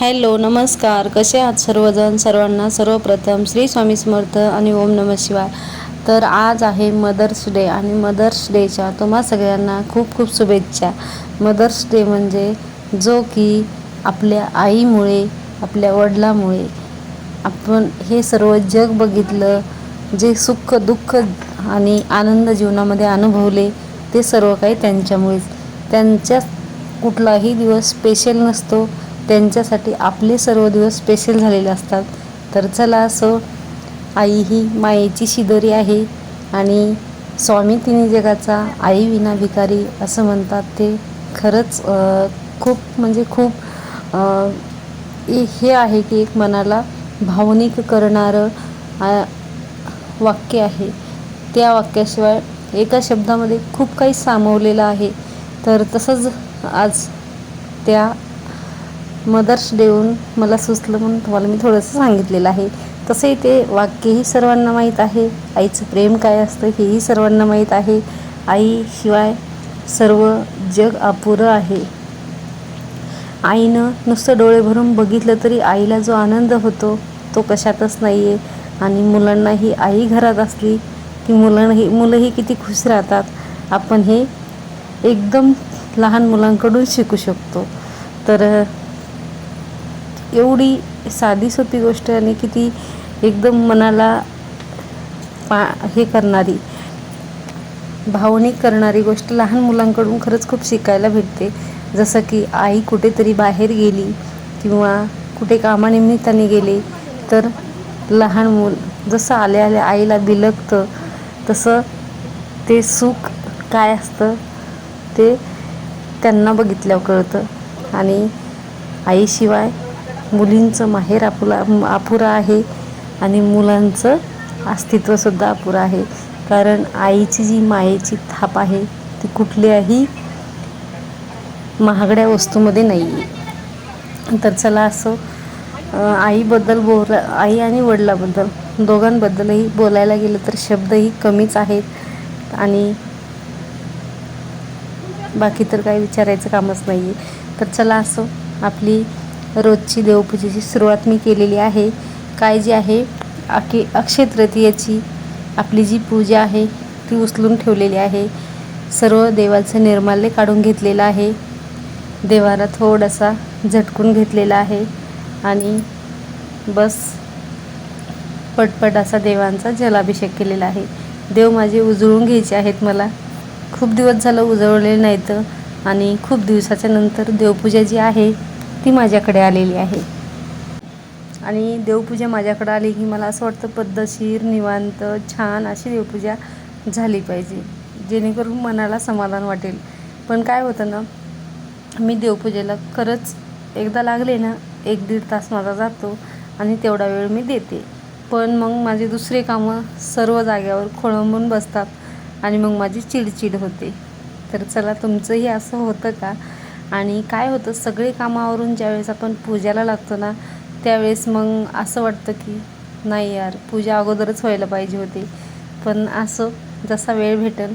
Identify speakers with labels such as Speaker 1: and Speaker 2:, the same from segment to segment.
Speaker 1: Hello नमस्कार. कसे आहात सर्वजण? सर्वांना सर्वप्रथम श्री स्वामी समर्थ आणि ओम नम शिवाय. तर आज आहे मदर्स डे आणि मदर्स डेच्या तुम्हा सगळ्यांना खूप खूप शुभेच्छा. मदर्स डे म्हणजे जो की आपल्या आईमुळे आपल्या वडिलामुळे आपण हे सर्व जग बघितलं जे सुख दुःख आणि आनंद जीवनामध्ये अनुभवले ते सर्व काही त्यांच्यामुळेच. त्यांच्या कुठलाही दिवस स्पेशल नसतो. त्यांच्यासाठी आपले सर्व दिवस स्पेशल झालेले असतात. तर चला असो आई ही मायेची शिदोरी आहे आणि स्वामी तिन्ही जगाचा आई विना भिकारी असं म्हणतात ते खरंच खूप म्हणजे खूप हे आहे की एक मनाला भावनिक करणारं वाक्य आहे. त्या वाक्याशिवाय एका शब्दामध्ये खूप काही सामावलेलं आहे. तर तसंच आज त्या मदर्स डेहून मला सुचलं म्हणून तुम्हाला मी थोडंसं सांगितलेलं आहे. तसंही ते वाक्यही सर्वांना माहीत आहे. आईचं प्रेम काय असतं हेही सर्वांना माहीत आहे. आईशिवाय सर्व जग अपुरं आहे. आईनं नुसतं डोळे भरून बघितलं तरी आईला जो आनंद होतो तो कशातच नाही आहे आणि मुलांनाही आई घरात असली की मुलांनाही मुलंही किती खुश राहतात. आपण हे एकदम लहान मुलांकडून शिकू शकतो. तर एवढी साधी सोपी गोष्ट आणि किती एकदम मनाला पा हे करणारी भावनिक करणारी गोष्ट लहान मुलांकडून खरंच खूप शिकायला भेटते. जसं की आई कुठेतरी बाहेर गेली किंवा कुठे कामानिमित्ताने गेले तर लहान मूल जसं आल्या आल्या आईला बिलगतं तसं ते सुख काय असतं ते त्यांना बघितल्यावर कळतं. आणि आईशिवाय मुलींचं माहेर आपुला अपुरा आहे आणि मुलांचं अस्तित्वसुद्धा अपुरं आहे. कारण आईची जी मायेची थाप आहे ती कुठल्याही महागड्या वस्तूमध्ये नाही आहे तर चला असं आईबद्दल बोला आई आणि वडिलाबद्दल दोघांबद्दलही बोलायला गेलं तर शब्दही कमीच आहेत आणि बाकी तर काही विचारायचं कामच नाही आहे तर चला असं आपली रोजची देवपूजेची सुरुवात मी केलेली आहे. काय जी आहे अके अक्षय तृतीयेची आपली जी पूजा आहे ती उचलून ठेवलेली आहे. सर्व देवाचं निर्माल्य काढून घेतलेलं आहे. देवाला थोडासा झटकून घेतलेला आहे. आणि बस पटपट असा देवांचा जलाभिषेक केलेला आहे. देव माझे उजळून घ्यायचे आहेत मला. खूप दिवस झालं उजळले नाहीत. आणि खूप दिवसाच्या नंतर देवपूजा जी आहे ती माझ्याकडे आलेली आहे. आणि देवपूजा माझ्याकडे आली की मला असं वाटतं पद्धतशीर निवांत छान अशी देवपूजा झाली पाहिजे. जेणेकरून मनाला समाधान वाटेल. पण काय होतं ना मी देवपूजेला खरंच एकदा लागले ना एक दीड तास माझा जातो आणि तेवढा वेळ मी देते. पण मग माझे दुसरे कामं सर्व जाग्यावर खोळंबून बसतात आणि मग माझी चिडचिड होते. तर चला तुमचंही असं होतं का? आणि काय होतं सगळे कामावरून ज्यावेळेस आपण पूजाला लागतो ना त्यावेळेस मग असं वाटतं की नाही यार पूजा अगोदरच व्हायला पाहिजे होती. पण असं जसा वेळ भेटेल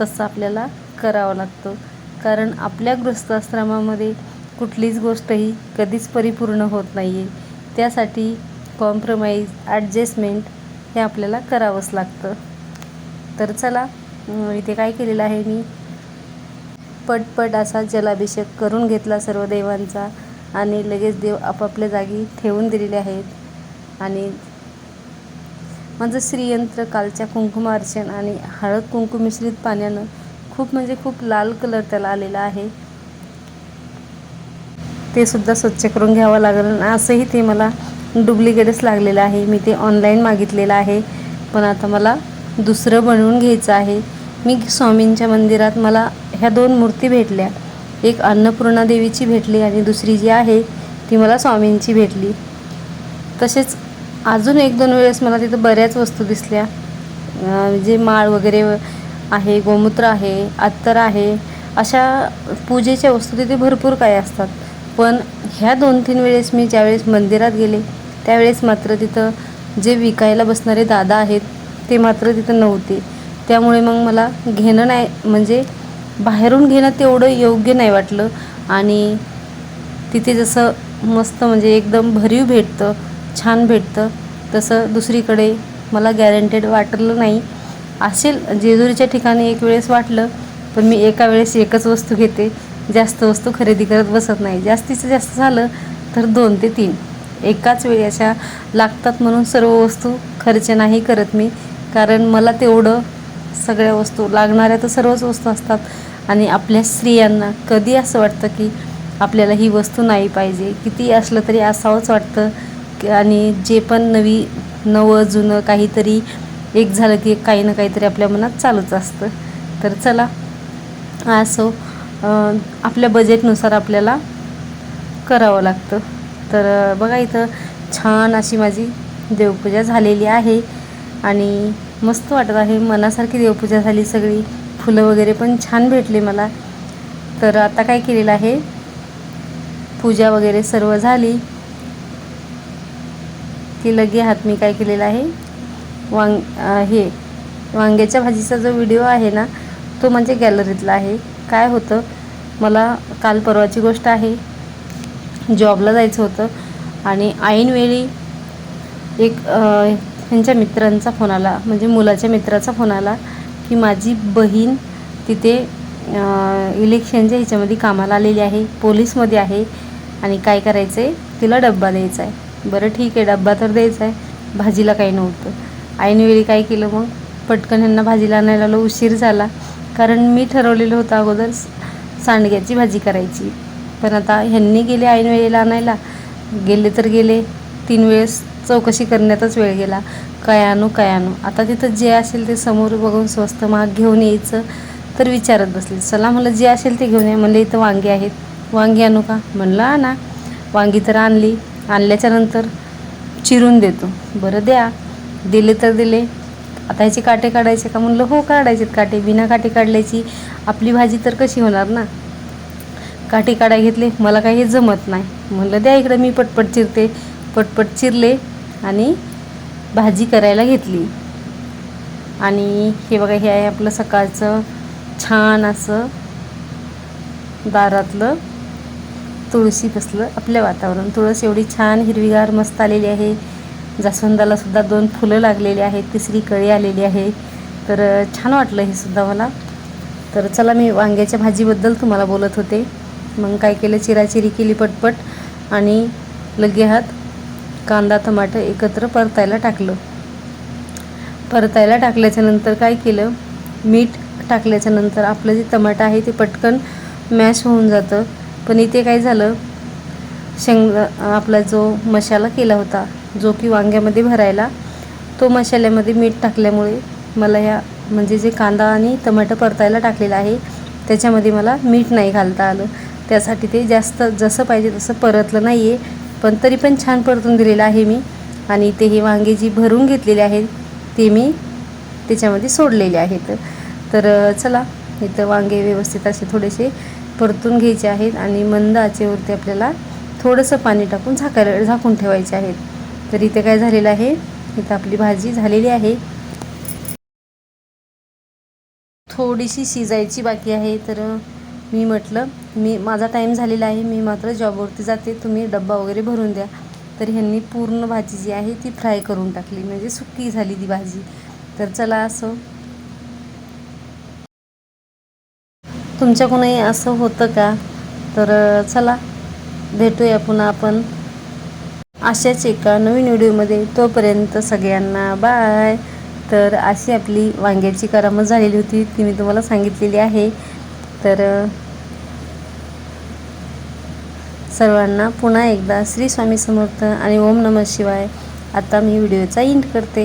Speaker 1: तसं आपल्याला करावं लागतं. कारण आपल्या गृहस्थाश्रमामध्ये कुठलीच गोष्ट ही कधीच परिपूर्ण होत नाही आहे त्यासाठी कॉम्प्रोमाइज ॲडजस्टमेंट हे आपल्याला करावंच लागतं. तर चला इथे काय केलेलं आहे मी? पटपट असा जलाभिषेक करून घेतला सर्व देवांचा आणि लगेच देव आपापल्या जागी ठेवून दिलेले आहेत. आणि माझं श्रीयंत्र कालच्या कुंकुमार्चन आणि हळद कुंकू मिश्रित पाण्यानं खूप म्हणजे खूप लाल कलर त्याला आलेला आहे. ते सुद्धा स्वच्छ करून घ्यावं लागलं आणि असंही ते मला डुप्लिकेटच लागलेलं आहे. मी ते ऑनलाईन मागितलेलं आहे. पण आता मला दुसरं बनवून घ्यायचं आहे. मी स्वामींच्या मंदिरात मला ह्या दोन मूर्ती भेटल्या. एक अन्नपूर्णा देवीची भेटली आणि दुसरी जी आहे ती मला स्वामींची भेटली. तसेच अजून एक दोन वेळेस मला तिथं बऱ्याच वस्तू दिसल्या. जे माळ वगैरे आहे गोमूत्र आहे अत्तर आहे अशा पूजेच्या वस्तू तिथे भरपूर काही असतात. पण ह्या दोन तीन वेळेस मी ज्यावेळेस मंदिरात गेले त्यावेळेस मात्र तिथं जे विकायला बसणारे दादा आहेत ते मात्र तिथं नव्हते. त्यामुळे मग मला घेणं नाही म्हणजे बाहेरून घेणं तेवढं योग्य नाही वाटलं. आणि तिथे जसं मस्त म्हणजे एकदम भरीव भेटतं छान भेटतं तसं दुसरीकडे मला गॅरंटेड वाटलं नाही. असेल जेजुरीच्या ठिकाणी एक वेळेस वाटलं पण मी एका वेळेस एकच वस्तू घेते. जास्त वस्तू खरेदी करत बसत नाही. जास्तीचं जास्त झालं तर दोन ते तीन. एकाच वेळी अशा लागतात म्हणून सर्व वस्तू खर्च नाही करत मी. कारण मला तेवढं सगळ्या वस्तू लागणाऱ्या तर सर्वच वस्तू असतात. आणि आपल्या स्त्रियांना कधी असं वाटतं की आपल्याला ही वस्तू नाही पाहिजे? किती असलं तरी असावंच वाटतं. की आणि जे पण नवी नवं जुनं काहीतरी एक झालं की काही ना काहीतरी आपल्या मनात चालूच असतं. तर चला असो आपल्या बजेटनुसार आपल्याला करावं लागतं. तर बघा इथं छान अशी माझी देवपूजा झालेली आहे. आणि मस्त वाटत आहे. मनासारखी देवपूजा झाली सगळी. फुलं वगैरे पण छान भेटली मला. तर आता काय केलेलं आहे? पूजा वगैरे सर्व झाली. की लगे हात मी काय केलेलं आहे? वांग हे वांग्याच्या भाजीचा जो व्हिडिओ आहे ना तो म्हणजे गॅलरीतला आहे. काय होतं? मला काल परवाची गोष्ट आहे. जॉबला जायचं होतं. आणि ऐनवेळी एक त्यांच्या ह्यांच्या मित्रांचा फोन आला. म्हणजे मुलाच्या मित्राचा फोन आला की माझी बहीण तिथे इलेक्शनच्या ह्याच्यामध्ये कामाला आलेली आहे पोलीसमध्ये आहे आणि काय करायचं आहे तिला डब्बा द्यायचा आहे बरं ठीक आहे डब्बा तर द्यायचा आहे भाजीला काही नव्हतं. ऐनवेळी काय केलं मग? पटकन ह्यांना भाजीला आणायला आलो. उशीर झाला. कारण मी ठरवलेलं होतं अगोदर सांडग्याची भाजी करायची. पण आता ह्यांनी गेले ऐन वेळेला आणायला. गेले तर गेले. तीन वेळेस चौकशी करण्यातच वेळ गेला. काय आणू काय आणू आता तिथं जे असेल ते समोर बघून स्वस्त महाग घेऊन यायचं तर विचारत बसले. चला म्हणलं जे असेल ते घेऊन या. म्हणलं इथं वांगी आहेत. वांगी आणू का? म्हणलं आणा. वांगी तर आणली. आणल्याच्यानंतर चिरून देतो. बरं द्या. दिले तर दिले. आता ह्याचे काटे काढायचे का? म्हणलं हो काढायचेत काटे. बिना काटे काढल्याची आपली भाजी तर कशी होणार ना? काटे काढाय घेतले. मला काही हे जमत नाही. म्हणलं द्या इकडं मी पटपट चिरते. पटपट चिरले. आणि भाजी करायला घेतली. आणि हे बघा हे आहे आपलं सकाळचं छान असं दारातलं तुळशी कसलं आपलं वातावरण. तुळस एवढी छान हिरवीगार मस्त आलेली आहे. जास्वंदाला सुद्धा दोन फुलं लागलेली आहेत तिसरी कळी आलेली आहे. तर छान वाटलं हे सुद्धा मला. तर चला मी वांग्याच्या भाजीबद्दल तुम्हाला बोलत होते. मग काय केलं? चिराचिरी केली पटपट आणि लगे हात कांदा टमाटर एकत्र परतायला टाकलं. परतायला टाकल्याच्यानंतर काय केलं? मीठ टाकल्याच्यानंतर आपलं जे टमाटर आहे ते पटकन मॅश होऊन जातं. पण इथे काय झालं? शेंग आपला जो मसाला केला होता जो की वांग्यामध्ये भरायला तो मसाल्यामध्ये मीठ टाकल्यामुळे मला ह्या म्हणजे जे कांदा आणि टमाटर परतायला टाकलेलं आहे त्याच्यामध्ये मला मीठ नाही घालता आलं. त्यासाठी ते जास्त जसं पाहिजे तसं परतलं नाही आहे पण तरी पण छान परतून दिलेलं आहे मी. आणि ते हे वांगे जी भरून घेतलेले आहेत ते मी त्याच्यामध्ये सोडलेले आहेत. तर चला इथं वांगे व्यवस्थित असे थोडेसे परतून घ्यायचे आहेत आणि मंद आचेवरती आपल्याला थोडंसं पाणी टाकून झाकायला झाकून ठेवायचे आहेत. तर इथे काय झालेलं आहे इथं आपली भाजी झालेली आहे. थोडीशी शिजायची बाकी आहे तर मी म्हटलं मी माझा टाईम झालेला आहे मी मात्र जॉबवरती जाते तुम्ही डब्बा वगैरे भरून द्या. तर ह्यांनी पूर्ण भाजी जी आहे ती फ्राय करून टाकली म्हणजे सुक्की झाली ती भाजी. तर चला असं. तुमच्याकडूनही असं होतं का? तर चला भेटूया पुन्हा आपण. अशाच एका नवीन व्हिडिओमध्ये. तोपर्यंत सगळ्यांना बाय तर अशी आपली वांग्याची करामत झालेली होती ती मी तुम्हाला सांगितलेली आहे. तर सर्वांना पुन्हा एकदा श्री स्वामी समर्थ आणि ओम नमः शिवाय. आता मी व्हिडिओचा इंट करते.